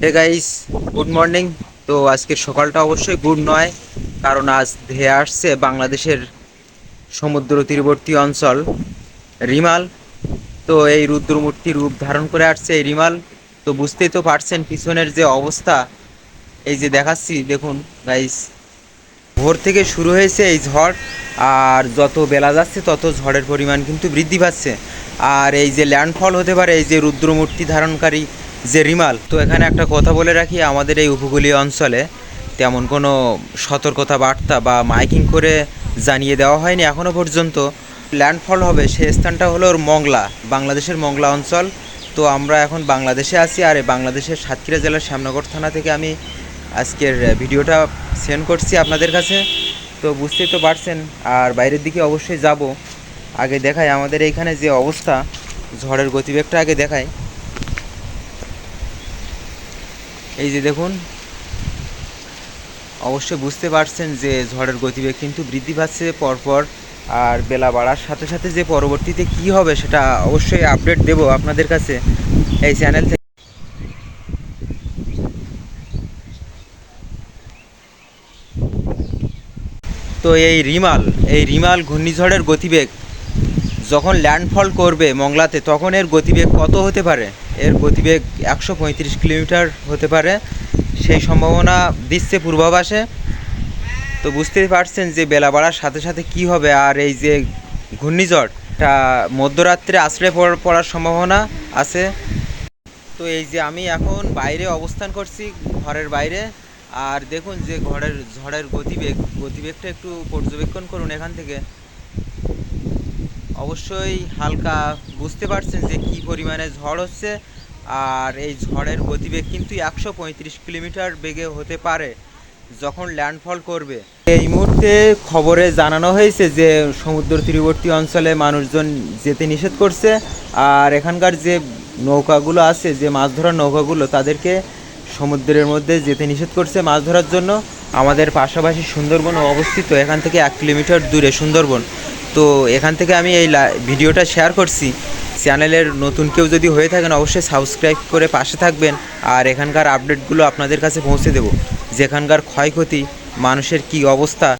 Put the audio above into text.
Hey guys good morning তো আজকের সকালটা অবশ্যই গুড নয়, কারণ আজ ধেয়ে আসছে বাংলাদেশের সমুদ্র তীরবর্তী অঞ্চল, রিমাল। তো এই রুদ্রমূর্তি রূপ ধারণ করে আসছে এই রিমাল। তো বুঝতেই তো পারছেন পিছনের যে অবস্থা, এই যে দেখাচ্ছি, দেখুন গাইস ভোর থেকে শুরু হয়েছে এই ঝড়, আর যত বেলা যাচ্ছে তত ঝড়ের পরিমাণ কিন্তু বৃদ্ধি পাচ্ছে। আর এই যে ল্যান্ডফল হতে পারে, এই যে রুদ্রমূর্তি ধারণকারী যে রিমাল, তো এখানে একটা কথা বলে রাখি, আমাদের এই উপকূলীয় অঞ্চলে তেমন কোনো সতর্কতা বার্তা বা মাইকিং করে জানিয়ে দেওয়া হয়নি এখনও পর্যন্ত। ল্যান্ডফল হবে সে স্থানটা হলো ওর মংলা, বাংলাদেশের মংলা অঞ্চল। তো আমরা এখন বাংলাদেশে আছি আর এই বাংলাদেশের সাতক্ষীরা জেলার শ্যামনগর থানা থেকে আমি আজকের ভিডিওটা সেন্ড করছি আপনাদের কাছে। তো বুঝতেই তো পারছেন, আর বাইরের দিকে অবশ্যই যাব। আগে দেখাই আমাদের এইখানে যে অবস্থা, ঝড়ের গতিবেগটা আগে দেখাই। এই যে দেখুন, অবশ্যই বুঝতে পারছেন যে ঝড়ের গতিবেগ কিন্তু বৃদ্ধি পাচ্ছে পরপর, আর বেলা বাড়ার সাথে সাথে যে পরবর্তীতে কি হবে সেটা অবশ্যই আপডেট দেব আপনাদের কাছে এই চ্যানেল থেকে। তো এই রিমাল এই রিমাল ঘূর্ণিঝড়ের গতিবেগ যখন ল্যান্ডফল করবে মংলাতে, তখন এর গতিবেগ কত হতে পারে? এর গতিবেগ একশো পঁয়ত্রিশ কিলোমিটার হতে পারে। সেই সম্ভাবনা দিচ্ছে পূর্বাভাসে। তো বুঝতেই পারছেন যে বেলা বাড়ার সাথে সাথে কি হবে আর এই যে ঘূর্ণিঝড় এটা মধ্যরাত্রে আশ্রয় পড়- পড়ার সম্ভাবনা আছে। তো এই যে আমি এখন বাইরে অবস্থান করছি ঘরের বাইরে। আর দেখুন যে ঘরের, ঝড়ের গতিবেগ, গতিবেগটা একটু পর্যবেক্ষণ করুন এখান থেকে। অবশ্যই হালকা বুঝতে পারছেন যে কি পরিমাণে ঝড় হচ্ছে, আর এই ঝড়ের গতিবেগ কিন্তু একশো পঁয়ত্রিশ কিলোমিটার বেগে হতে পারে যখন ল্যান্ডফল করবে। এই মুহূর্তে খবরে জানানো হয়েছে যে সমুদ্র তীরবর্তী অঞ্চলে মানুষজন যেতে নিষেধ করছে, আর এখানকার যে নৌকাগুলো আছে, যে মাছ ধরার নৌকাগুলো, তাদেরকে সমুদ্রের মধ্যে যেতে নিষেধ করছে মাছ ধরার জন্য। আমাদের পাশাপাশি সুন্দরবন অবস্থিত, এখান থেকে এক কিলোমিটার দূরে সুন্দরবন। তো এখান থেকে আমি এই ভিডিওটা শেয়ার করছি। চ্যানেলের নতুন কেউ যদি হয়ে থাকেন, অবশ্যই সাবস্ক্রাইব করে পাশে থাকবেন আর এখানকার আপডেটগুলো আপনাদের কাছে পৌঁছে দেব। যেখানকার ক্ষয়ক্ষতি, মানুষের কি অবস্থা